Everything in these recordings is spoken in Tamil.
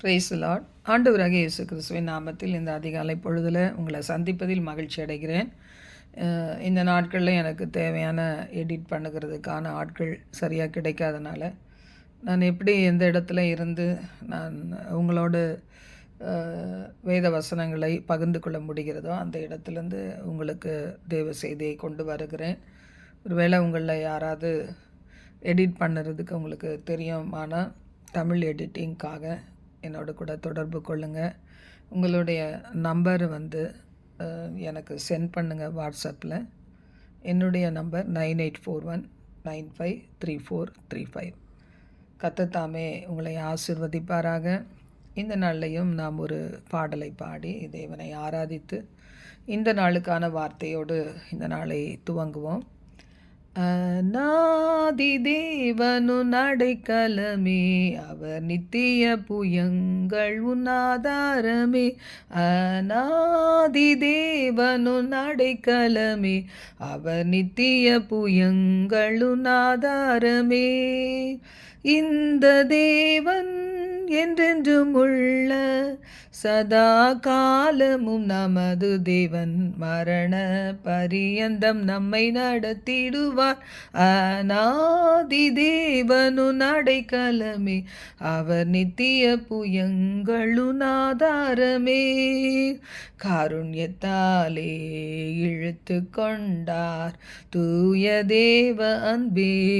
பிரைஸ் லார்ட் ஆண்டவராக இயேசு கிறிஸ்துவின் நாமத்தில் இந்த அதிகாலை பொழுதில் உங்களை சந்திப்பதில் மகிழ்ச்சி அடைகிறேன். இந்த நாட்களில் எனக்கு தேவையான எடிட் பண்ணுகிறதுக்கான ஆட்கள் சரியாக கிடைக்காதனால நான் எப்படி எந்த இடத்துல இருந்து நான் உங்களோடு வேத வசனங்களை பகிர்ந்து கொள்ள முடிகிறதோ அந்த இடத்துலேருந்து உங்களுக்கு தேவ செய்தியை கொண்டு வருகிறேன். ஒருவேளை உங்களில் யாராவது எடிட் பண்ணுறதுக்கு உங்களுக்கு தெரியுமானால் தமிழ் எடிட்டிங்க்காக என்னோட கூட தொடர்பு கொள்ளுங்கள் உங்களுடைய நம்பர் வந்து எனக்கு சென்ட் பண்ணுங்கள் வாட்ஸ்அப்பில் என்னுடைய number nine eight four one nine five three four three five. கத்தத்தாமே உங்களை ஆசிர்வதிப்பாராக. இந்த நாள்லையும் நாம் ஒரு பாடலை பாடி தேவனை ஆராதித்து இந்த நாளுக்கான வார்த்தையோடு இந்த நாளை துவங்குவோம். அநாதி தேவனு நடைக்கலமே அவர் நித்திய புயங்கள் உன்னாதாரமே. அநாதி தேவனு நடைக்கலமே அவர் நித்திய புயங்கள் உன்னாதாரமே. இந்த தேவன் என்றென்றும் உள்ள சதா காலமும் நமது தேவன் மரண பரியந்தம் நம்மை நடத்திடுவார். அநாதி தேவனு நடைக்கலமே அவர் நித்திய புயங்களுன் ஆதாரமே. காருண்யத்தாலே இழுத்து கொண்டார் தூய தேவ அன்பே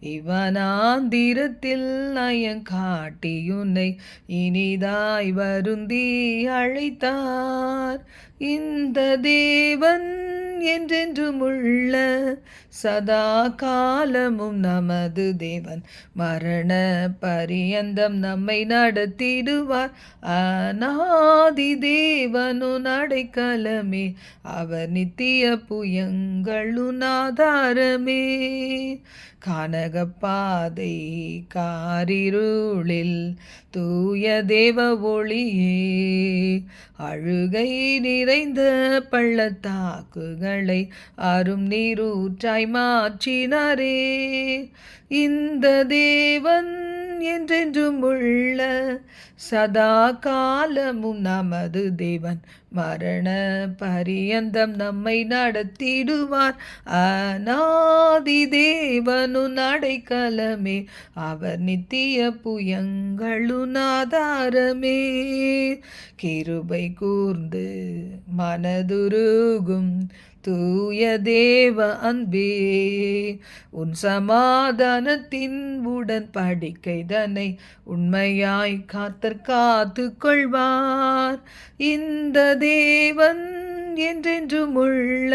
இவனாந்திரத்தில் நயம் காட்டியுன்னை இனிதாய் வருந்தி அழைத்தார். இந்த தேவன் என்றென்றும் உள்ள சதா காலமும் நமது தேவன். மரண பரியந்தம் நம்மை நடத்திடுவார். அநாதி தேவனு நடைக்கலமே. அவர் நித்திய புயங்களுன் ஆதாரமே. கானகப்பாதை காரிருளில் தூய தேவ ஒளியே. அழுகை நிறைந்த பள்ளத்தாக்குகளை அரும் நீரூற்றாய் மாற்றினாரே. இந்த தேவன் என்றென்றும் உள்ள சதா காலமும் நமது தேவன் மரண பரியந்தம் நம்மை நடத்திடுவார். அநாதி தேவனு நடைக்கலமே அவர் நித்திய புயங்களுன் ஆதாரமே கிருபை கூர்ந்து மனதுருகும் தூய தேவ அன்பே உன் சமாதானத்தின் உடன் படிக்கைதனை உண்மையாய் காத்தற் காத்து கொள்வார் இந்த தேவன் என்றென்றும் உள்ள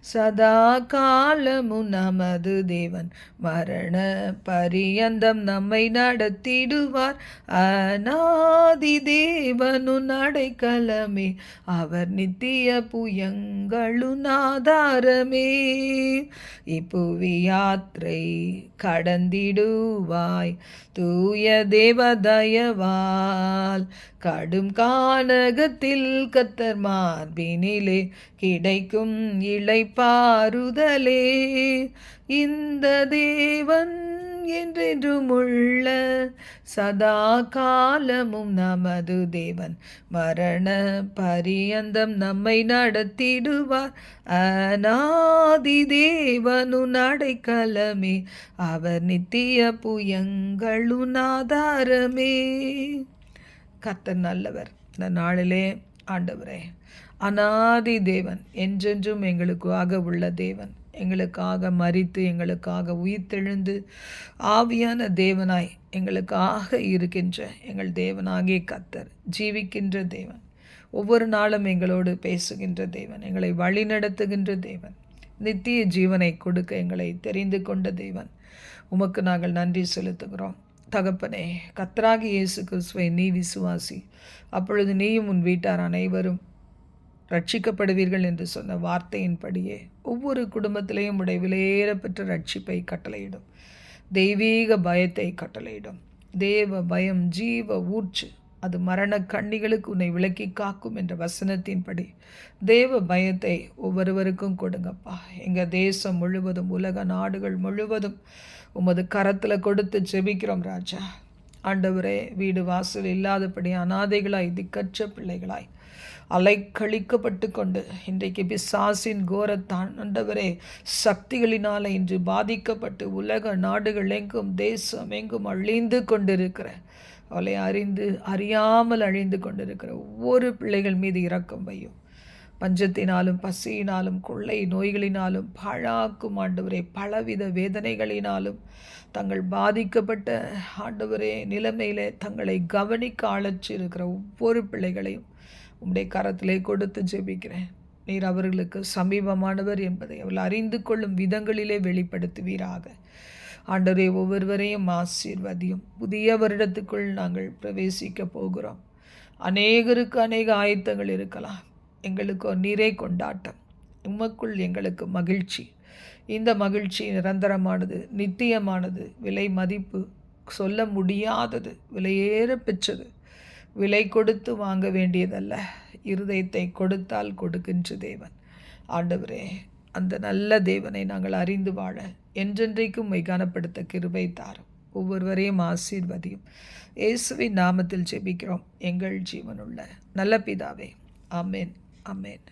சதா காலமும் நமது தேவன். மரண பரியந்தம் நம்மை நடத்திடுவார். அநாதி தேவனு அடைக்கலமே அவர் நித்திய புயங்களும் ஆதாரமே இப்புவி யாத்திரை கடந்திடுவாய். தூய தேவதயவால் கடும் கானகத்தில் கத்தர் மார்பினிலே கிடைக்கும் இழைப்பாறுதலே இந்த தேவன் என்றென்றும் உள்ள சதா காலமும் நமது தேவன். மரண பரியந்தம் நம்மை நடத்திடுவார். அநாதி தேவனு நடைக்கலமே. அவர் நித்திய புயங்களுன் ஆதாரமே. கர்த்தர் நல்லவர். இந்த நாளிலே ஆண்டவரே அநாதி தேவன் என்றென்றும் எங்களுக்காக உள்ள தேவன். எங்களுக்காக மறித்து எங்களுக்காக உயிர்த்தெழுந்து ஆவியான தேவனாய் எங்களுக்காக இருக்கின்ற எங்கள் தேவனாகிய கத்தர் ஜீவிக்கின்ற தேவன். ஒவ்வொரு நாளும் எங்களோடு பேசுகின்ற தேவன் எங்களை வழிநடத்துகின்ற தேவன். நித்திய ஜீவனை கொடுக்க எங்களை தெரிந்து கொண்ட தேவன். உமக்கு நாங்கள் நன்றி செலுத்துகிறோம். தகப்பனே கத்தராகி இயேசு கிறிஸ்துவை நீ விசுவாசி. அப்பொழுது நீயும் உன் வீட்டார் அனைவரும் ரட்சிக்கப்படுவீர்கள் என்று சொன்ன வார்த்தையின்படியே ஒவ்வொரு குடும்பத்திலையும் உடைய விலையேறப்பெற்ற ரட்சிப்பை கட்டளையிடும். தெய்வீக பயத்தை கட்டளையிடும். தேவ பயம் ஜீவ ஊற்று அது மரண கண்ணிகளுக்கு உன்னை விளக்கி காக்கும் என்ற வசனத்தின்படி தேவ பயத்தை ஒவ்வொருவருக்கும் கொடுங்கப்பா. எங்கள் தேசம் முழுவதும் உலக நாடுகள் முழுவதும் உமது கரத்தில் கொடுத்து ஜெபிக்கிறோம் ராஜா. ஆண்டவரே வீடு வாசல் இல்லாதபடி அனாதைகளாய் திக்கற்ற பிள்ளைகளாய் அலைக்கழிக்கப்பட்டு கொண்டு இன்றைக்கு பிசாசின் கோரத்தான். ஆண்டவரே சக்திகளினால் இன்று பாதிக்கப்பட்டு உலக நாடுகள் எங்கும் தேசம் எங்கும் அழிந்து கொண்டிருக்கிற அவளை அறிந்து அறியாமல் அழிந்து கொண்டிருக்கிற ஒவ்வொரு பிள்ளைகள் மீது இரக்கம் வையும். பஞ்சத்தினாலும் பசியினாலும் கொள்ளை நோய்களினாலும் பாழாக்கும் ஆண்டவரே பலவித வேதனைகளினாலும் தங்கள் பாதிக்கப்பட்ட ஆண்டவரே நிலைமையிலே தங்களை கவனிக்க அழைச்சி இருக்கிற ஒவ்வொரு பிள்ளைகளையும் உம்முடைய கரத்திலே கொடுத்து ஜெபிக்கிறேன். நீர் அவர்களுக்கு சமீபமானவர் என்பதை அவள் அறிந்து கொள்ளும் விதங்களிலே வெளிப்படுத்துவீராக. ஆண்டரே ஒவ்வொருவரையும் ஆசீர்வதியும். புதிய வருடத்துக்குள் நாங்கள் பிரவேசிக்க போகிறோம். அநேகருக்கு அநேக ஆயத்தங்கள் இருக்கலாம். எங்களுக்கு நீரே கொண்டாட்டம். உமக்குள் எங்களுக்கு மகிழ்ச்சி. இந்த மகிழ்ச்சி நிரந்தரமானது நித்தியமானது விலை மதிப்பு சொல்ல முடியாதது விலையேற பெற்றது. விலை கொடுத்து வாங்க வேண்டியதல்ல. இருதயத்தை கொடுத்தால் கொடுக்கின்ற தேவன். ஆண்டவரே அந்த நல்ல தேவனை நாங்கள் அறிந்து வாழ என்றென்றைக்கும் மை கனப்படுத்த கிருபை தாரும். ஒவ்வொருவரையும் ஆசீர்வதியும். இயேசுவின் நாமத்தில் ஜெபிக்கிறோம். எங்கள் ஜீவனுள்ள நல்ல பிதாவே அமேன் அமேன்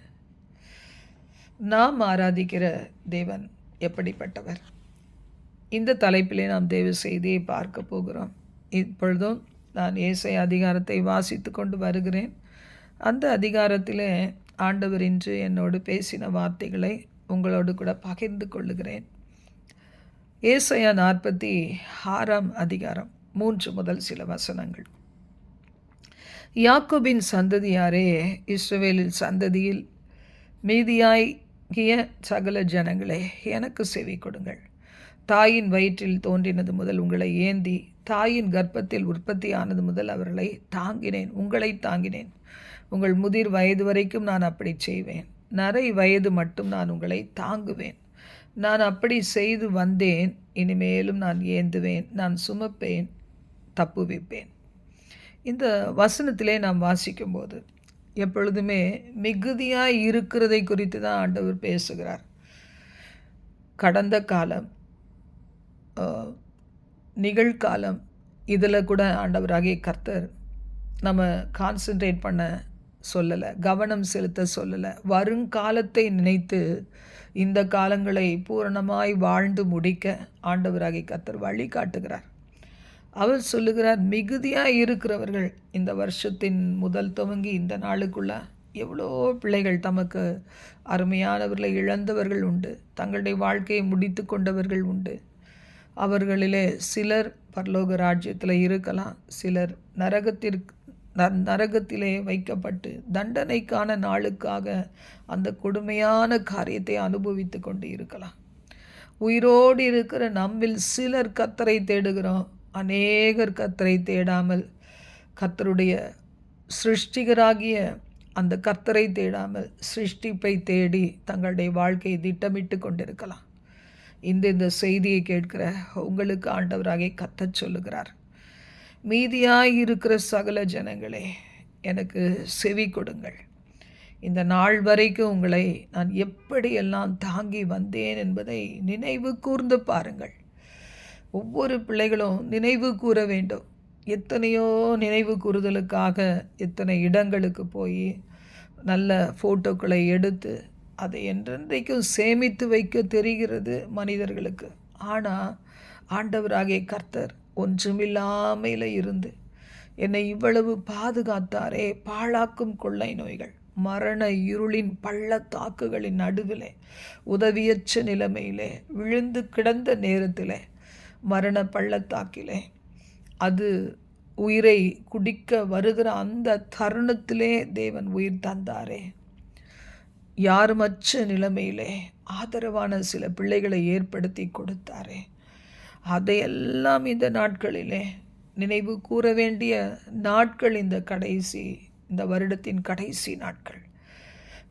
நாம் ஆராதிக்கிற தேவன் எப்படிப்பட்டவர்? இந்த தலைப்பிலே நாம் தேவ செய்தியை பார்க்க போகிறோம். இப்பொழுதும் நான் ஏசை அதிகாரத்தை வாசித்து கொண்டு வருகிறேன். அந்த அதிகாரத்திலே ஆண்டவர் இன்று என்னோடு பேசின வார்த்தைகளை உங்களோடு கூட பகிர்ந்து கொள்ளுகிறேன். ஏசையா நாற்பத்தி ஆறாம் அதிகாரம் மூன்று முதல் சில வசனங்கள். யாக்கோபின் சந்ததியாரே இஸ்ரவேலில் சந்ததியில் மீதியாகிய சகல ஜனங்களே எனக்கு செவி கொடுங்கள். தாயின் வயிற்றில் தோன்றினது முதல் உங்களை ஏந்தி தாயின் கர்ப்பத்தில் உற்பத்தியானது முதல் அவர்களை தாங்கினேன் உங்களை தாங்கினேன். உங்கள் முதிர் வயது வரைக்கும் நான் அப்படி செய்வேன். நரை வயது மட்டும் நான் உங்களை தாங்குவேன். நான் அப்படி செய்து வந்தேன் இனிமேலும் நான் ஏந்துவேன் நான் சுமப்பேன் தப்புவிப்பேன் இந்த வசனத்திலே நாம் வாசிக்கும்போது எப்பொழுதுமே மிகுதியாக இருக்கிறதை குறித்து தான் ஆண்டவர் பேசுகிறார். கடந்த காலம் நிகழ்காலம். இதில் கூட ஆண்டவராகிய கர்த்தர் நம்ம கான்சென்ட்ரேட் பண்ண சொல்லலை கவனம் செலுத்த சொல்லலை. வருங்காலத்தை நினைத்து இந்த காலங்களை பூரணமாய் வாழ்ந்து முடிக்க ஆண்டவராகிய கர்த்தர் வழி காட்டுகிறார். அவர் சொல்லுகிறார் மிகுதியாக இருக்கிறவர்கள் இந்த வருஷத்தின் முதல் துவங்கி இந்த நாளுக்குள்ள எவ்வளோ பிள்ளைகள் தமக்கு அருமையானவர்களை இழந்தவர்கள் உண்டு தங்களுடைய வாழ்க்கையை முடித்து கொண்டவர்கள் உண்டு. அவர்களிலே சிலர் பரலோக ராஜ்யத்தில் இருக்கலாம் சிலர் நரகத்திற்கு நரகத்திலே வைக்கப்பட்டு தண்டனைக்கான நாளுக்காக அந்த கொடுமையான காரியத்தை அனுபவித்து கொண்டு இருக்கலாம். உயிரோடு இருக்கிற நம்மில் சிலர் கத்தரை தேடுகிறோம். அநேகர் கத்தரை தேடாமல் கத்தருடைய சிருஷ்டிகராகிய அந்த கத்தரை தேடாமல் சிருஷ்டிப்பை தேடி தங்களுடைய வாழ்க்கையை திட்டமிட்டு கொண்டிருக்கலாம். இந்த இந்த செய்தியை கேட்கிற உங்களுக்கு ஆண்டவராக கத்த சொல்லுகிறார். மீதியாக இருக்கிற சகல ஜனங்களே எனக்கு செவி கொடுங்கள். இந்த நாள் வரைக்கும் உங்களை நான் எப்படியெல்லாம் தாங்கி வந்தேன் என்பதை நினைவு கூர்ந்து பாருங்கள். ஒவ்வொரு பிள்ளைகளும் நினைவு கூற வேண்டும். எத்தனையோ நினைவு கூறுதலுக்காக எத்தனை இடங்களுக்கு போய் நல்ல ஃபோட்டோக்களை எடுத்து அதை என்றென்றைக்கும் சேமித்து வைக்க தெரிகிறது மனிதர்களுக்கு. ஆனால் ஆண்டவராகிய கர்த்தர் ஒன்றுமில்லாமையில் இருந்து என்னை இவ்வளவு பாதுகாத்தாரே பாழாக்கும் கொள்ளை நோய்கள் மரண இருளின் பள்ளத்தாக்குகளின் நடுவிலே உதவியற்ற நிலைமையிலே விழுந்து கிடந்த நேரத்திலே மரண பள்ளத்தாக்கிலே அது உயிரை குடிக்க வருகிற அந்த தருணத்திலே தேவன் உயிர் தந்தாரே. யாருமற்ற நிலைமையிலே ஆதரவான சில பிள்ளைகளை ஏற்படுத்தி கொடுத்தாரே. அதையெல்லாம் இந்த நாட்களிலே நினைவு கூற வேண்டிய நாட்கள் இந்த கடைசி இந்த வருடத்தின் கடைசி நாட்கள்.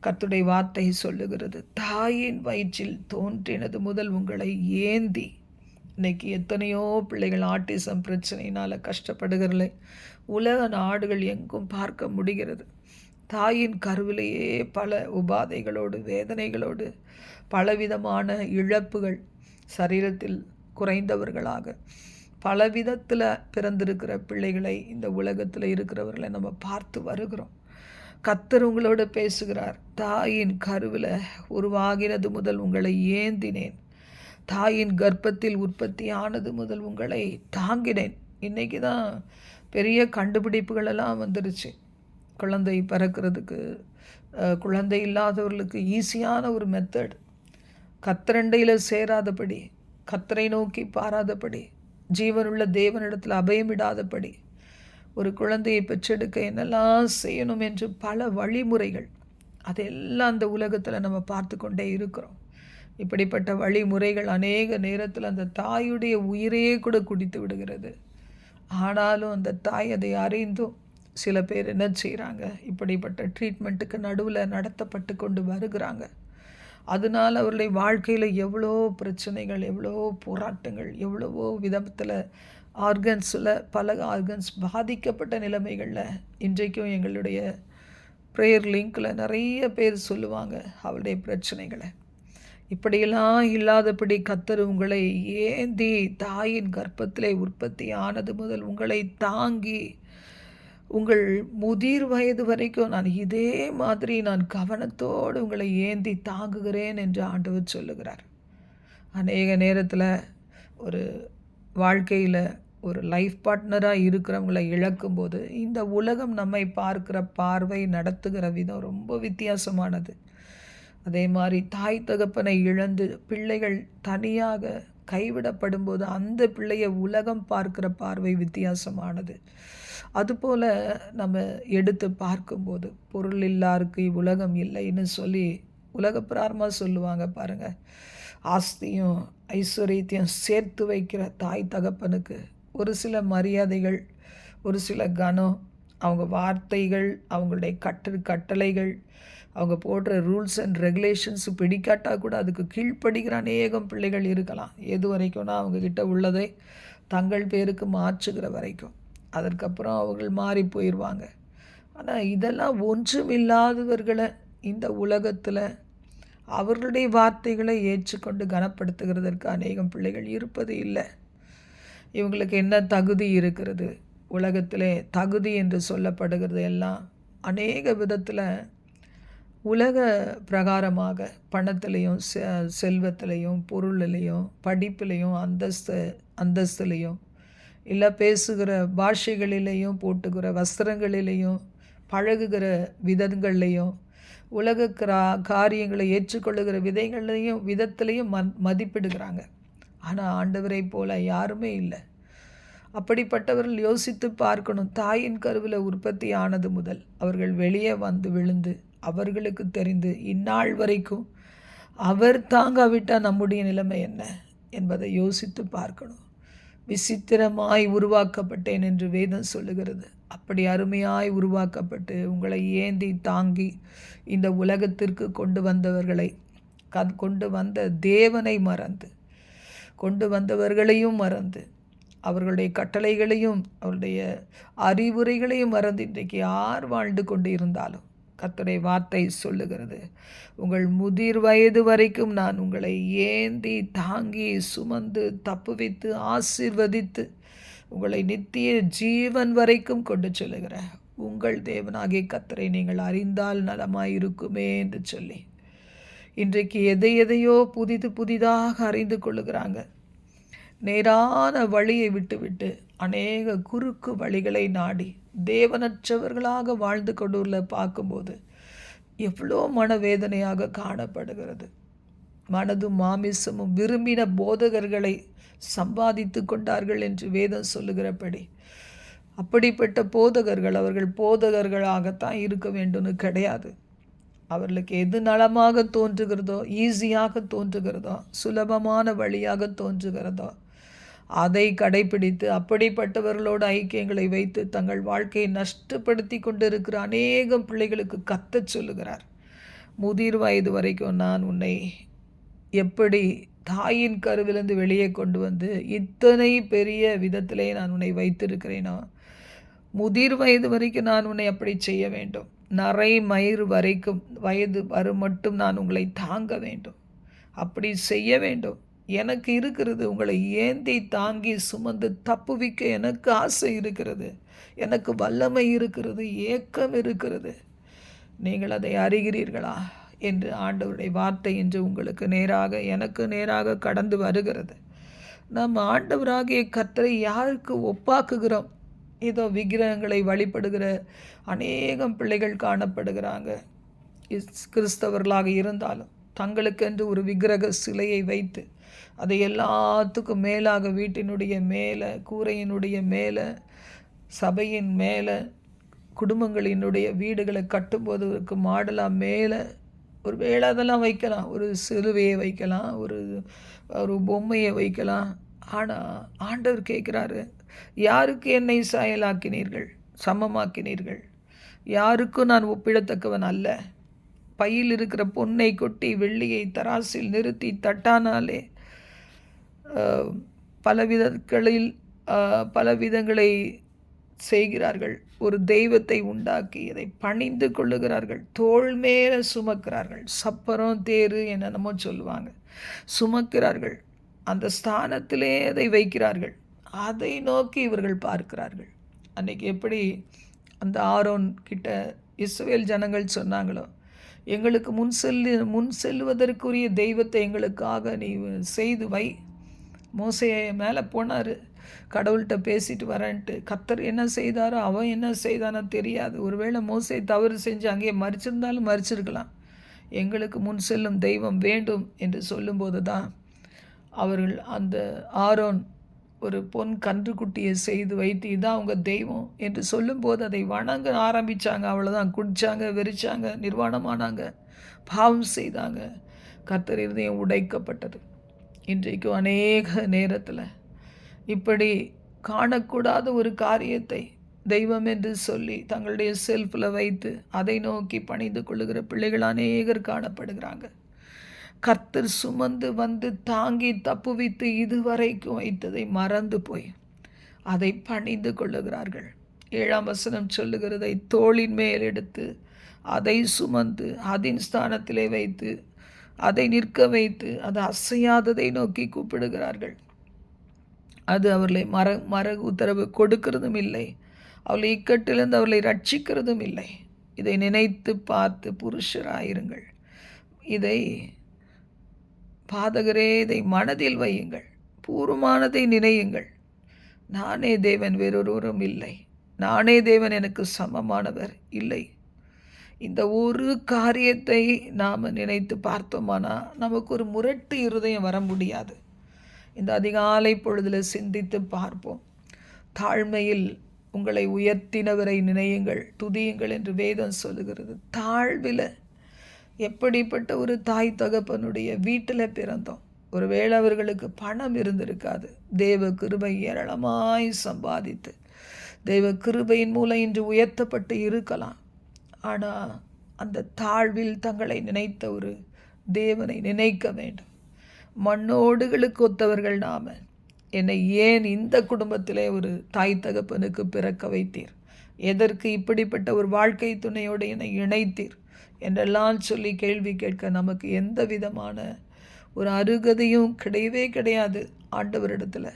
கத்துடைய வார்த்தை சொல்லுகிறது தாயின் வயிற்றில் தோன்றினது முதல் உங்களை ஏந்தி இன்னைக்கு எத்தனையோ பிள்ளைகள் ஆட்டிசம் பிரச்சனையினால் கஷ்டப்படுகிறலை. உலக நாடுகள் எங்கும் பார்க்க முடிகிறது. தாயின் கருவிலேயே பல உபாதைகளோடு வேதனைகளோடு பலவிதமான இழப்புகள் சரீரத்தில் குறைந்தவர்களாக பல விதத்தில் பிறந்திருக்கிற பிள்ளைகளை இந்த உலகத்தில் இருக்கிறவர்களை நம்ம பார்த்து வருகிறோம். கத்தர் உங்களோட பேசுகிறார் தாயின் கருவில் உருவாகினது முதல் உங்களை ஏந்தினேன். தாயின் கர்ப்பத்தில் உற்பத்தி ஆனது முதல் உங்களை தாங்கினேன். இன்றைக்கி தான் பெரிய கண்டுபிடிப்புகளெல்லாம் வந்துருச்சு. குழந்தை பிறக்கிறதுக்கு குழந்தை இல்லாதவர்களுக்கு ஈஸியான ஒரு மெத்தட் கத்திரண்டையில் சேராதபடி கத்தரை நோக்கி பாராதபடி ஜீவனுள்ள தேவனிடத்தில் அபயமிடாதபடி ஒரு குழந்தையை பெற்றெடுக்க என்னெல்லாம் செய்யணும் என்று பல வழிமுறைகள் அதெல்லாம் அந்த உலகத்தில் நம்ம பார்த்து கொண்டே இருக்கிறோம். இப்படிப்பட்ட வழிமுறைகள் அநேக நேரத்தில் அந்த தாயுடைய உயிரையே கூட குடித்து விடுகிறது. ஆனாலும் அந்த தாய் அதை அறிந்தும் சில பேர் என்ன செய்கிறாங்க இப்படிப்பட்ட ட்ரீட்மெண்ட்டுக்கு நடுவில் நடத்தப்பட்டு கொண்டு வருகிறாங்க. அதனால் அவருடைய வாழ்க்கையில் எவ்வளோ பிரச்சனைகள் எவ்வளோ போராட்டங்கள் எவ்வளவோ விதத்தில் ஆர்கன்ஸில் பல ஆர்கன்ஸ் பாதிக்கப்பட்ட நிலைமைகளில் இன்றைக்கும் எங்களுடைய ப்ரேயர் லிங்கில் நிறைய பேர் சொல்லுவாங்க அவருடைய பிரச்சனைகளை. இப்படியெல்லாம் இல்லாதபடி கத்தர் உங்களை ஏந்தி தாயின் கர்ப்பத்திலே உற்பத்தி ஆனது முதல் உங்களை தாங்கி உங்கள் முதிர் வயது வரைக்கும் நான் இதே மாதிரி நான் கவனத்தோடு உங்களை ஏந்தி தாங்குகிறேன் என்று ஆண்டவர் சொல்லுகிறார். அநேக நேரத்தில் ஒரு வாழ்க்கையில் ஒரு லைஃப் பார்ட்னராக இருக்கிறவங்களை இழக்கும்போது இந்த உலகம் நம்மை பார்க்குற பார்வை நடத்துகிற விதம் ரொம்ப வித்தியாசமானது. அதே மாதிரி தாய் தகப்பனை இழந்து பிள்ளைகள் தனியாக கைவிடப்படும்போது அந்த பிள்ளையை உலகம் பார்க்குற பார்வை வித்தியாசமானது. அதுபோல் நம்ம எடுத்து பார்க்கும்போது பொருள் இல்லாருக்கு உலகம் இல்லைன்னு சொல்லி உலக பிராரமாக சொல்லுவாங்க பாருங்கள் ஆஸ்தியும் ஐஸ்வர்யத்தையும் சேர்த்து வைக்கிற தாய் தகப்பனுக்கு ஒரு சில மரியாதைகள் ஒரு சில கனம் அவங்க வார்த்தைகள் அவங்களுடைய கட்டு கட்டளைகள் அவங்க போடுற ரூல்ஸ் அண்ட் ரெகுலேஷன்ஸ் பிடிக்காட்டால் கூட அதுக்கு கீழ்ப்படுகிற அநேகம் பிள்ளைகள் இருக்கலாம். எது வரைக்கும்னா அவங்கக்கிட்ட உள்ளதை தங்கள் பேருக்கு மாற்றுகிற வரைக்கும். அதற்கப்புறம் அவர்கள் மாறி போயிடுவாங்க ஆனால் இதெல்லாம் ஒன்றும் இல்லாதவர்களை இந்த உலகத்தில் அவர்களுடைய வார்த்தைகளை ஏற்றுக்கொண்டு கனப்படுத்துகிறதற்கு அநேகம் பிள்ளைகள் இருப்பது இல்லை. இவங்களுக்கு என்ன தகுதி இருக்கிறது? உலகத்திலே தகுதி என்று சொல்லப்படுகிறது எல்லாம் அநேக விதத்தில் உலக பிரகாரமாக பணத்திலையும் செ செல்வத்திலையும் பொருளிலையும் படிப்பிலையும் அந்தஸ்து அந்தஸ்துலேயும் இல்லை பேசுகிற பாஷைகளிலேயும் போட்டுக்கிற வஸ்திரங்களிலேயும் பழகுகிற விதங்கள்லேயும் உலக கிரா காரியங்களை ஏற்றுக்கொள்ளுகிற விதைகள்லையும் விதத்துலேயும் ம மதிப்பிடுகிறாங்க. ஆனால் ஆண்டவரை போல யாருமே இல்லை. அப்படிப்பட்டவர்கள் யோசித்து பார்க்கணும். தாயின் கருவில் உற்பத்தி ஆனது முதல் அவர்கள் வெளியே வந்து விழுந்து அவர்களுக்கு தெரிந்து இந்நாள் வரைக்கும் அவர் தாங்காவிட்டால் நம்முடைய நிலைமை என்ன என்பதை யோசித்து பார்க்கணும். விசித்திரமாய் உருவாக்கப்பட்டேன் என்று வேதம் சொல்லுகிறது. அப்படி அருமையாய் உருவாக்கப்பட்டு உங்களை ஏந்தி தாங்கி இந்த உலகத்திற்கு கொண்டு வந்தவர்களை கொண்டு வந்த தேவனை மறந்து கொண்டு வந்தவர்களையும் மறந்து அவர்களுடைய கட்டளைகளையும் அவருடைய அறிவுரைகளையும் மறந்து இன்றைக்கு யார் வாழ்ந்து கொண்டு இருந்தாலும் கத்துடைய வார்த்தை சொல்லுகிறது. உங்கள் முதிர் வயது வரைக்கும் நான் உங்களை ஏந்தி தாங்கி சுமந்து தப்புவித்து ஆசிர்வதித்து உங்களை நித்திய ஜீவன் வரைக்கும் கொண்டு செல்லுகிறேன். உங்கள் தேவனாகிய கத்தரை நீங்கள் அறிந்தால் நலமாயிருக்குமே என்று சொல்லி. இன்றைக்கு எதை எதையோ புதிது புதிதாக அறிந்து கொள்ளுகிறாங்க. நேரான வழியை விட்டுவிட்டு அநேக குறுக்கு வழிகளை நாடி தேவனற்றவர்களாக வாழ்ந்து கொண்டுள்ள பார்க்கும்போது எவ்வளோ மனவேதனையாக காணப்படுகிறது. மனதும் மாமிசமும் விரும்பின போதகர்களை சம்பாதித்து கொண்டார்கள் என்று வேதம் சொல்லுகிறபடி அப்படிப்பட்ட போதகர்கள் அவர்கள் போதகர்களாகத்தான் இருக்க வேண்டும்னு கிடையாது. அவர்களுக்கு எது நலமாக தோன்றுகிறதோ ஈஸியாக தோன்றுகிறதோ சுலபமான வழியாக தோன்றுகிறதோ அதை கடைபிடித்து அப்படிப்பட்டவர்களோடு ஐக்கியங்களை வைத்து தங்கள் வாழ்க்கையை நஷ்டப்படுத்தி கொண்டிருக்கிற அநேகம் பிள்ளைகளுக்கு கத்தச் சொல்லுகிறார். முதிர் வயது வரைக்கும் நான் உன்னை எப்படி தாயின் கருவிலிருந்து வெளியே கொண்டு வந்து இத்தனை பெரிய விதத்திலே நான் உன்னை வைத்திருக்கிறேனோ முதிர் வயது வரைக்கும் நான் உன்னை அப்படி செய்ய வேண்டும். நரை மயிர் வரைக்கும் வயது வரும் மட்டும் நான் உங்களை தாங்க வேண்டும். அப்படி செய்ய வேண்டும். எனக்கு இருக்கிறது உங்களை ஏந்தி தாங்கி சுமந்து தப்புவிக்க எனக்கு ஆசை இருக்கிறது. எனக்கு வல்லமை இருக்கிறது ஏக்கம் இருக்கிறது. நீங்கள் அதை அறிகிறீர்களா? என்று ஆண்டவருடைய வார்த்தை என்று உங்களுக்கு நேராக எனக்கு நேராக கடந்து வருகிறது. நாம் ஆண்டவராகிய கத்தரை யாருக்கு ஒப்பாக்குகிறோம்? ஏதோ விக்கிரகங்களை வழிபடுகிற அநேகம் பிள்ளைகள் காணப்படுகிறாங்க. கிறிஸ்தவர்களாக இருந்தாலும் தங்களுக்கென்று ஒரு விக்கிரக சிலையை வைத்து அதை எல்லாத்துக்கும் மேலாக வீட்டினுடைய மேலே கூரையினுடைய மேலே சபையின் மேலே குடும்பங்களினுடைய வீடுகளை கட்டும்போது மாடலாக மேலே. ஒரு வேளை அதெல்லாம் வைக்கலாம். ஒரு சிலுவையை வைக்கலாம். ஒரு ஒரு பொம்மையை வைக்கலாம். ஆனால் ஆண்டவர் கேட்குறாரு யாருக்கு என்னை சாயலாக்கினீர்கள்? சமமாக்கினீர்கள்? யாருக்கும் நான் ஒப்பிடத்தக்கவன் அல்ல. பையில் இருக்கிற பொன்னை கொட்டி வெள்ளியை தராசில் நிறுத்தி தட்டானாலே பலவிதங்களில் பல விதங்களில் பல விதங்களை செய்கிறார்கள். ஒரு தெய்வத்தை உண்டாக்கி அதை பணிந்து கொள்ளுகிறார்கள். தோல் மேல சுமக்கிறார்கள். சப்பரம் தேரு என்னென்னமோ சொல்லுவாங்க. சுமக்கிறார்கள். அந்த ஸ்தானத்திலே அதை வைக்கிறார்கள். அதை நோக்கி இவர்கள் பார்க்கிறார்கள். அன்னைக்கு எப்படி அந்த ஆரோன் கிட்ட இஸ்ரேல் ஜனங்கள் சொன்னாங்களோ எங்களுக்கு முன் செல்லு முன் செல்வதற்குரிய தெய்வத்தை எங்களுக்காக நீ செய்து வை. மோசையை மேலே போனார். கடவுள்கிட்ட பேசிட்டு வரேன்ட்டு. கத்தர் என்ன செய்தாரோ அவன் என்ன செய்தானோ தெரியாது. ஒருவேளை மோசை தவறு செஞ்சு அங்கேயே மறிச்சிருந்தாலும் மறிச்சிருக்கலாம். எங்களுக்கு முன் செல்லும் தெய்வம் வேண்டும் என்று சொல்லும்போது தான் அவர்கள் அந்த ஆரோன் ஒரு பொன் கன்றுக்குட்டியை செய்து வைத்து இதான் அவங்க தெய்வம் என்று சொல்லும்போது அதை வணங்க ஆரம்பித்தாங்க அவ்வளோதான் குடித்தாங்க வெறிச்சாங்க நிர்வாணமானாங்க பாவம் செய்தாங்க. கத்தர் இருதயம் உடைக்கப்பட்டது. இன்றைக்கும் அநேக நேரத்தில் இப்படி காணக்கூடாத ஒரு காரியத்தை தெய்வம் என்று சொல்லி தங்களுடைய செல்ஃபில் வைத்து அதை நோக்கி பணிந்து கொள்ளுகிற பிள்ளைகள் அநேகர் காணப்படுகிறாங்க. கர்த்தர் சுமந்து வந்து தாங்கி தப்புவித்து இதுவரைக்கும் வைத்ததை மறந்து போய் அதை பணிந்து கொள்ளுகிறார்கள். ஏழாம் வசனம் சொல்லுகிறதை தோளின் மேல் எடுத்து அதை சுமந்து அதன் ஸ்தானத்திலே வைத்து அதை நிற்க வைத்து அது அசையாததை நோக்கி கூப்பிடுகிறார்கள். அது அவர்களை மர மர உத்தரவு கொடுக்கிறதும் இல்லை. அவர்களை இக்கட்டிலிருந்து அவர்களை ரட்சிக்கிறதும் இல்லை. இதை நினைத்து பார்த்து புருஷராயிருங்கள். இதை பாதகரே இதை மனதில் வையுங்கள். பூர்வமானதை நினையுங்கள். நானே தேவன் வேறொருவரும் இல்லை. நானே தேவன் எனக்கு சமமானவர் இல்லை. இந்த ஒரு காரியத்தை நாம் நினைத்து பார்த்தோமானா நமக்கு ஒரு முரட்டு இருதயம் வர முடியாது. இந்த அதிகாலை பொழுதில் சிந்தித்து பார்ப்போம். தாழ்மையில் உங்களை உயர்த்தினவரை நினையுங்கள் துதியுங்கள் என்று வேதம் சொல்லுகிறது. தாழ்வில் எப்படிப்பட்ட ஒரு தாய் தகப்பனுடைய வீட்டில் பிறந்தோம். ஒருவேளை அவர்களுக்கு பணம் இருந்திருக்காது. தேவ கிருபை ஏராளமாய் சம்பாதித்து தெய்வ கிருபையின் மூலம் இன்று உயர்த்தப்பட்டு இருக்கலாம். ஆனால் அந்த தாழ்வில் தங்களை நினைத்த ஒரு தேவனை நினைக்க வேண்டும். மண்ணோடுகளுக்கு ஒத்தவர்கள் நாம. என்னை ஏன் இந்த குடும்பத்திலே ஒரு தாய் தகப்பனுக்கு பிறக்க வைத்தீர்? எதற்கு இப்படிப்பட்ட ஒரு வாழ்க்கை துணையோடு என்னை இணைத்தீர்? என்றெல்லாம் சொல்லி கேள்வி கேட்க நமக்கு எந்த விதமான ஒரு அருகதையும் கிடையவே கிடையாது. ஆண்டவரிடத்தில்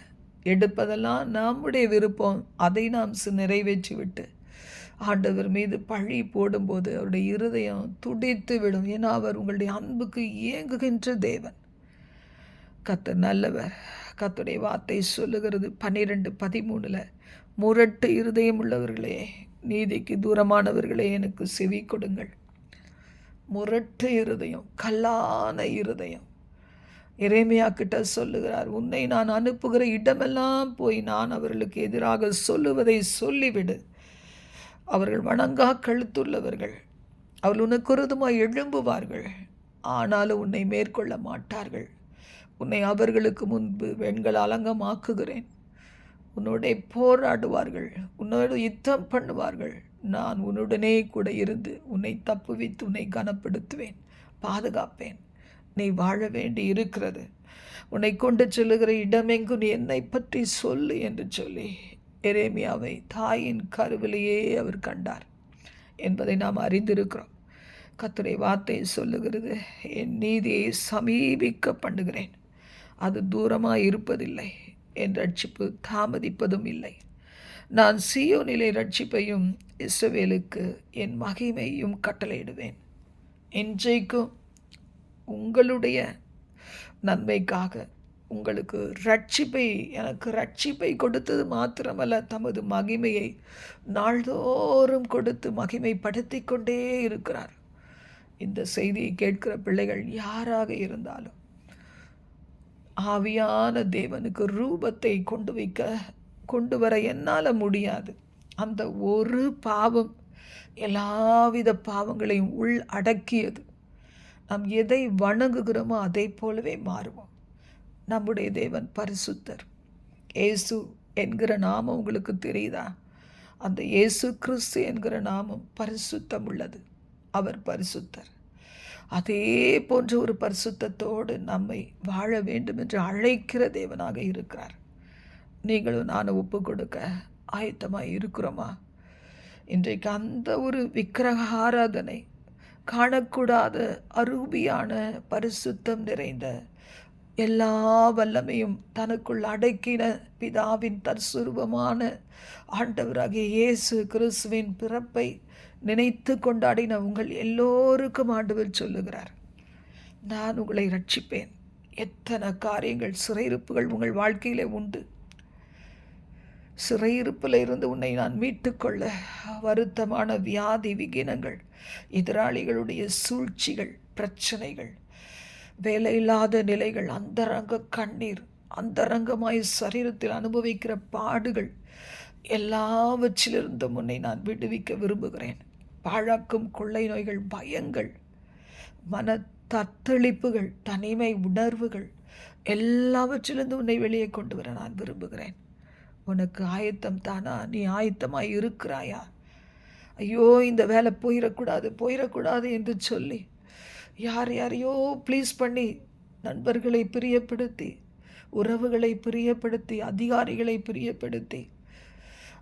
எடுப்பதெல்லாம் நம்முடைய விருப்பம். அதை நாம் நிறைவேற்றி விட்டு ஆண்டவர் மீது பழி போடும்போது அவருடைய இருதயம் துடித்து விடும். ஏன்னா அவர் உங்களுடைய அன்புக்கு ஏங்குகின்ற தேவன். கத்த நல்லவர். கத்துடைய வார்த்தை சொல்லுகிறது பன்னிரெண்டு பதிமூணில் முரட்டு இருதயம் உள்ளவர்களே நீதிக்கு தூரமானவர்களே எனக்கு செவி கொடுங்கள். முரட்டு இருதயம் கல்லான இருதயம். இறைமையா கிட்ட சொல்லுகிறார் உன்னை நான் அனுப்புகிற இடமெல்லாம் போய் நான் அவர்களுக்கு எதிராக சொல்லுவதை சொல்லிவிடு. அவர்கள் வணங்கா கழுத்துள்ளவர்கள். அவர்கள் உனக்கு விரோதமாய் எழும்புவார்கள். ஆனாலும் உன்னை மேற்கொள்ள மாட்டார்கள். உன்னை அவர்களுக்கு முன்பு வெண்கள் அலங்கமாக்குகிறேன். உன்னோட போராடுவார்கள். உன்னோடு யுத்தம் பண்ணுவார்கள். நான் உன்னுடனே கூட இருந்து உன்னை தப்புவித்து உன்னை கனப்படுத்துவேன். பாதுகாப்பேன். நீ வாழ வேண்டி இருக்கிறது. உன்னை கொண்டு செல்லுகிற இடமெங்கும் நீ என்னை பற்றி சொல்லு என்று சொல்லி எரேமியாவை தாயின் கருவிலேயே அவர் கண்டார் என்பதை நாம் அறிந்திருக்கிறோம். கத்துரை வார்த்தை சொல்லுகிறது என் நீதியை சமீபிக்க பண்ணுகிறேன் அது தூரமாக இருப்பதில்லை என் ரட்சிப்பு தாமதிப்பதும் இல்லை. நான் சியோனிலே ரட்சிப்பையும் இஸ்ரவேலுக்கு என் மகிமையும் கட்டளையிடுவேன். இன்றைக்கும் உங்களுடைய நன்மைக்காக உங்களுக்கு ரட்சிப்பை எனக்கு ரட்சிப்பை கொடுத்தது மாத்திரமல்ல தமது மகிமையை நாள்தோறும் கொடுத்து மகிமைப்படுத்தி கொண்டே இருக்கிறார். இந்த செய்தியை கேட்கிற பிள்ளைகள் யாராக இருந்தாலும் ஆவியான தேவனுக்கு ரூபத்தை கொண்டு வைக்க கொண்டு வர என்னால் முடியாது. அந்த ஒரு பாவம் எல்லாவித பாவங்களையும் உள் அடக்கியது. நாம் எதை வணங்குகிறோமோ அதை போலவே மாறுவோம். நம்முடைய தேவன் பரிசுத்தர். ஏசு என்கிற நாமம் உங்களுக்கு தெரியுதா? அந்த இயேசு கிறிஸ்து என்கிற நாமம் பரிசுத்தம் உள்ளது. அவர் பரிசுத்தர். அதே போன்ற ஒரு பரிசுத்தத்தோடு நம்மை வாழ வேண்டும் என்று அழைக்கிற தேவனாக இருக்கிறார். நீங்களும் நானும் ஒப்பு கொடுக்க ஆயத்தமாக இருக்கிறோமா? இன்றைக்கு அந்த ஒரு விக்கிரக ஆராதனை காணக்கூடாத அருபியான பரிசுத்தம் நிறைந்த எல்லா வல்லமையும் தனக்குள் அடக்கின பிதாவின் தற்சுரூபமான ஆண்டவராகிய இயேசு கிறிஸ்துவின் பிறப்பை நினைத்து கொண்டாடின உங்கள் எல்லோருக்கும் ஆண்டவர் சொல்லுகிறார். நான் உங்களை ரட்சிப்பேன் எத்தனை காரியங்கள் சிறையிருப்புகள் உங்கள் வாழ்க்கையிலே உண்டு. சிறையிருப்பில் இருந்து உன்னை நான் மீட்டுக்கொள்ள வருத்தமான வியாதி விகினங்கள் எதிராளிகளுடைய சூழ்ச்சிகள் பிரச்சனைகள் வேலையில்லாத நிலைகள் அந்தரங்க கண்ணீர் அந்தரங்கமாய் சரீரத்தில் அனுபவிக்கிற பாடுகள் எல்லாவற்றிலிருந்து முன்னை நான் விடுவிக்க விரும்புகிறேன். பாழாக்கும் கொள்ளை நோய்கள் பயங்கள் மன தத்தளிப்புகள் தனிமை உணர்வுகள் எல்லாவற்றிலிருந்து உன்னை வெளியே கொண்டு வர நான் விரும்புகிறேன். உனக்கு ஆயத்தம் தானா? நீ ஆயத்தமாக இருக்கிறாயா? ஐயோ இந்த வேலை போயிடக்கூடாது போயிடக்கூடாது என்று சொல்லி யார் யாரையோ ப்ளீஸ் பண்ணி நண்பர்களை பிரியப்படுத்தி உறவுகளை பிரியப்படுத்தி அதிகாரிகளை பிரியப்படுத்தி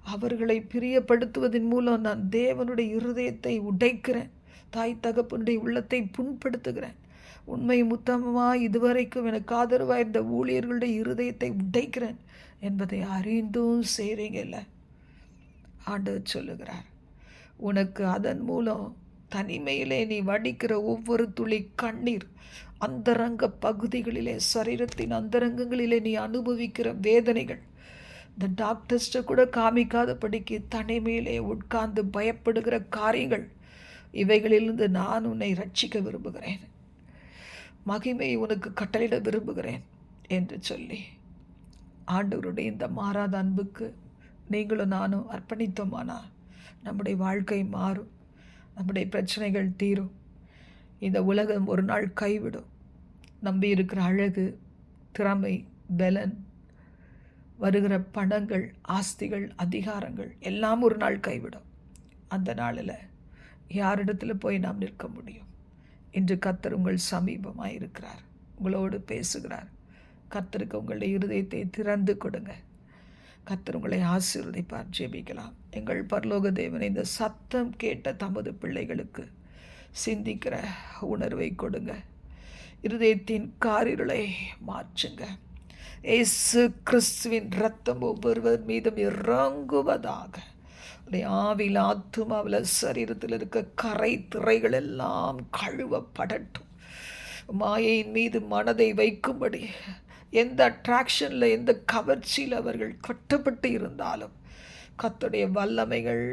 அவர்களை பிரியப்படுத்துவதன் மூலம் நான் தேவனுடைய இருதயத்தை உடைக்கிறேன். தாய் தகப்பனுடைய உள்ளத்தை புண்படுத்துகிறேன். உண்மை முத்தமாக இதுவரைக்கும் எனக்கு ஆதரவாக இருந்த ஊழியர்களுடைய இருதயத்தை உடைக்கிறேன் என்பதை அறிந்தும் செய்கிறீங்கல்ல ஆண்டவர் சொல்லுகிறார். உனக்கு அதன் மூலம் தனிமையிலே நீ வடிக்கிற ஒவ்வொரு துளி கண்ணீர் அந்தரங்க பகுதிகளிலே சரீரத்தின் அந்தரங்கங்களிலே நீ அனுபவிக்கிற வேதனைகள். இந்த டாக்டர்ஸ்ட்டை கூட காமிக்காதபடிக்கு தனிமையிலே உட்கார்ந்து பயப்படுகிற காரியங்கள். இவைகளிலிருந்து நான் உன்னை ரட்சிக்க விரும்புகிறேன். மகிமை உனக்கு கட்டளையிட விரும்புகிறேன் என்று சொல்லி ஆண்டவருடைய இந்த மாறாத அன்புக்கு நீங்களும் நானும் அர்ப்பணித்தோமானா நம்முடைய வாழ்க்கை மாறும். நம்முடைய பிரச்சனைகள் தீரும். இந்த உலகம் ஒரு நாள் கைவிடும். நம்பி இருக்கிற அழகு திறமை பலன் வருகிற பணங்கள் ஆஸ்திகள் அதிகாரங்கள் எல்லாம் ஒரு நாள் கைவிடும். அந்த நாளில் யாரிடத்தில் போய் நாம் நிற்க முடியும்? இன்று கத்தர் உங்கள் சமீபமாக இருக்கிறார். உங்களோடு பேசுகிறார். கத்தருக்கு உங்களுடைய இருதயத்தை திறந்து கொடுங்க. கத்தர் உங்களை ஆசீர்வதிப்பார் ஜெபிக்கலாம். எங்கள் பரலோக தேவன் இந்த சத்தம் கேட்ட தமது பிள்ளைகளுக்கு சிந்திக்கிற உணர்வை கொடுங்க. இருதயத்தின் காரிருளை மாற்றுங்க. ஏசு கிறிஸ்துவின் ரத்தம் ஒவ்வொருவர் மீதும் இறங்குவதாக. ஆவில் ஆத்துமாவில் சரீரத்தில் இருக்க கரை திரைகள் எல்லாம் கழுவப்படட்டும். மாயையின் மீது மனதை வைக்கும்படி எந்த அட்ராக்ஷனில் எந்த கவர்ச்சியில் அவர்கள் கட்டப்பட்டு இருந்தாலும் கத்துடைய வல்லமைகள்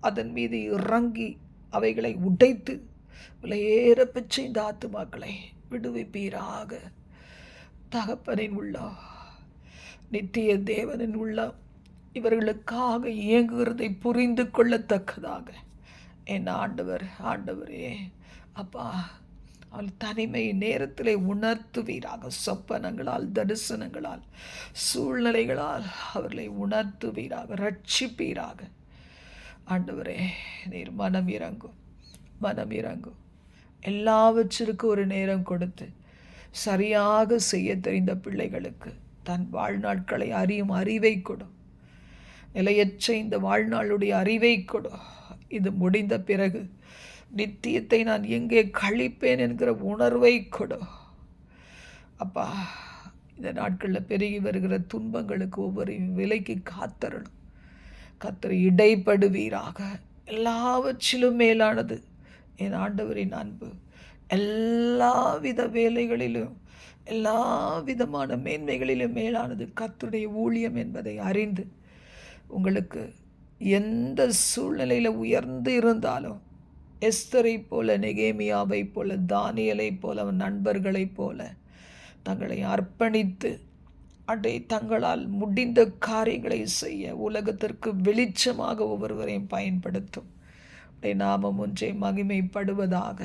அதன் மீது இறங்கி அவைகளை உடைத்து விலையேற பெற்ற இந்த ஆத்துமாக்களை விடுவிப்பீராக. தகப்பனின் உள்ளம் நித்திய தேவனின் உள்ளம் இவர்களுக்காக இயங்குகிறதை புரிந்து கொள்ளத்தக்கதாக. என் ஆண்டவர் ஆண்டவரே அப்பா அவள் தனிமை நேரத்தில் உணர்த்துவீராக. சொப்பனங்களால் தரிசனங்களால் சூழ்நிலைகளால் அவர்களை உணர்த்துவீராக ரட்சிப்பீராக. ஆண்டவரே நீர் மனம் இறங்கும் மனம் இறங்கும். எல்லாவற்றிற்கும் ஒரு நேரம் கொடுத்து சரியாக செய்ய தெரிந்த பிள்ளைகளுக்கு தன் வாழ்நாட்களை அறியும் அறிவை கொடும் நிலையற்ற இந்த வாழ்நாளுடைய அறிவை கொடும் இது முடிந்த பிறகு நித்தியத்தை நான் எங்கே கழிப்பேன் என்கிற உணர்வை கொடு. அப்பா இந்த நாட்களில் பெருகி வருகிற துன்பங்களுக்கு ஒவ்வொரு விலைக்கு காத்தரணும் கத்தரை இடைப்படுவீராக. எல்லாவற்றிலும் மேலானது என் ஆண்டவரின் அன்பு. எல்லா வித வேலைகளிலும் எல்லா விதமான மேன்மைகளிலும் மேலானது கத்துடைய ஊழியம் என்பதை அறிந்து உங்களுக்கு எந்த சூழ்நிலையில் உயர்ந்து இருந்தாலும் எஸ்தரை போல நெகேமியாவை போல தானியலை போல அவன் நண்பர்களைப் போல தங்களை அர்ப்பணித்து அடை தங்களால் முடிந்த காரியங்களை செய்ய உலகத்திற்கு வெளிச்சமாக ஒவ்வொருவரையும் பயன்படுத்தும். உடைய நாமம் ஒன்றை மகிமைப்படுவதாக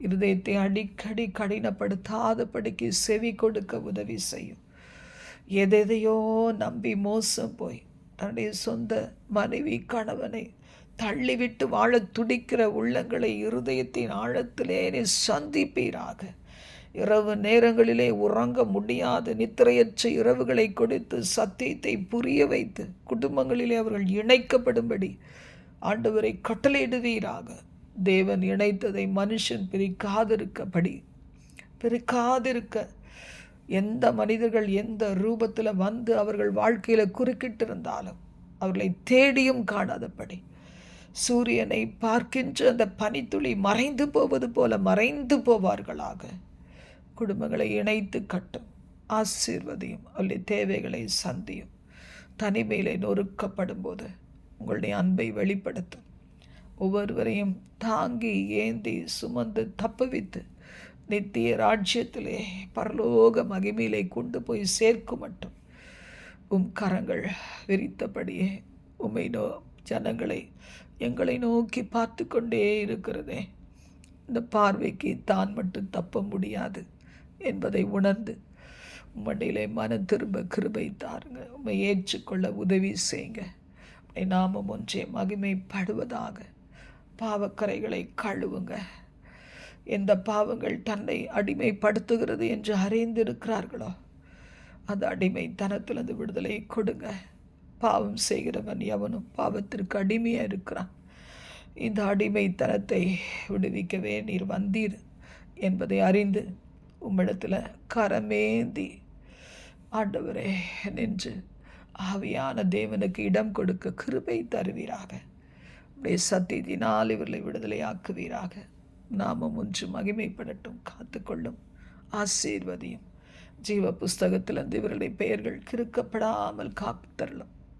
இருதயத்தை அடிக்கடி கடினப்படுத்தாதபடிக்கு செவி கொடுக்க உதவி செய்யும். எதையோ நம்பி மோசம் போய் தன்னுடைய சொந்த மனைவி கணவனை தள்ளிவிட்டு வாழ துடிக்கிற உள்ளங்களை இருதயத்தின் ஆழத்திலே நீ சந்திப்பீராக. இரவு நேரங்களிலே உறங்க முடியாத. நித்திரையற்ற இரவுகளை கொடுத்து சத்தியத்தை புரிய வைத்து குடும்பங்களிலே அவர்கள் இணைக்கப்படும்படி ஆண்டவரை கட்டளையிடுவீராக. தேவன் இணைத்ததை மனுஷன் பிரிக்காதிருக்கபடி பிரிக்காதிருக்க எந்த மனிதர்கள் எந்த ரூபத்தில் வந்து அவர்கள் வாழ்க்கையில் குறுக்கிட்டிருந்தாலும் அவர்களை தேடியும் காணாதபடி. சூரியனை பார்க்கின்ற அந்த பனித்துளி மறைந்து போவது போல மறைந்து போவார்களாக. குடும்பங்களை இணைத்து கட்டும் ஆசீர்வதியும் அவருடைய தேவைகளை சந்தியும். தனிமையிலே நொறுக்கப்படும் போது உங்களுடைய அன்பை வெளிப்படுத்தும். ஒவ்வொருவரையும் தாங்கி ஏந்தி சுமந்து தப்புவித்து நித்திய ராஜ்யத்திலே பரலோக மகிமையிலே கொண்டு போய் சேர்க்கும் மட்டும். உம் கரங்கள் விரித்தபடியே உம்மை நோ ஜனங்களை எங்களை நோக்கி பார்த்து கொண்டே இருக்கிறதே. இந்த பார்வைக்கு தான் மட்டும் தப்ப முடியாது என்பதை உணர்ந்து உம்மடியிலே மன திரும்ப கிருபை தாருங்க. உண்மை ஏற்றுக்கொள்ள உதவி செய்யுங்க. உம்முடைய நாமம் ஒன்றே மகிமைப்படுவதாக. பாவக்கரைகளை கழுவுங்க. எந்த பாவங்கள் தன்னை அடிமைப்படுத்துகிறது என்று அறிந்திருக்கிறார்களோ அந்த அடிமைத்தனத்திலிருந்து விடுதலை கொடுங்க. பாவம் செய்கிறவன் எவனும் பாவத்திற்கு அடிமையாக இருக்கிறான். இந்த அடிமைத்தனத்தை விடுவிக்கவே நீர் வந்தீர் என்பதை அறிந்து உம்மிடத்தில் கரமேந்தி ஆண்டவரே நின்று ஆவியான தேவனுக்கு இடம் கொடுக்க கிருபை தருவீராக. உடைய சத்தியத்தினால் இவர்களை விடுதலையாக்குவீராக நாமம் ஒன்று மகிமைப்படட்டும் காத்துக்கொள்ளும் ஆசீர்வதியும். ஜீவ புஸ்தகத்திலிருந்து இவர்களுடைய பெயர்கள் கிறுக்கப்படாமல் காப்பு தரலும்.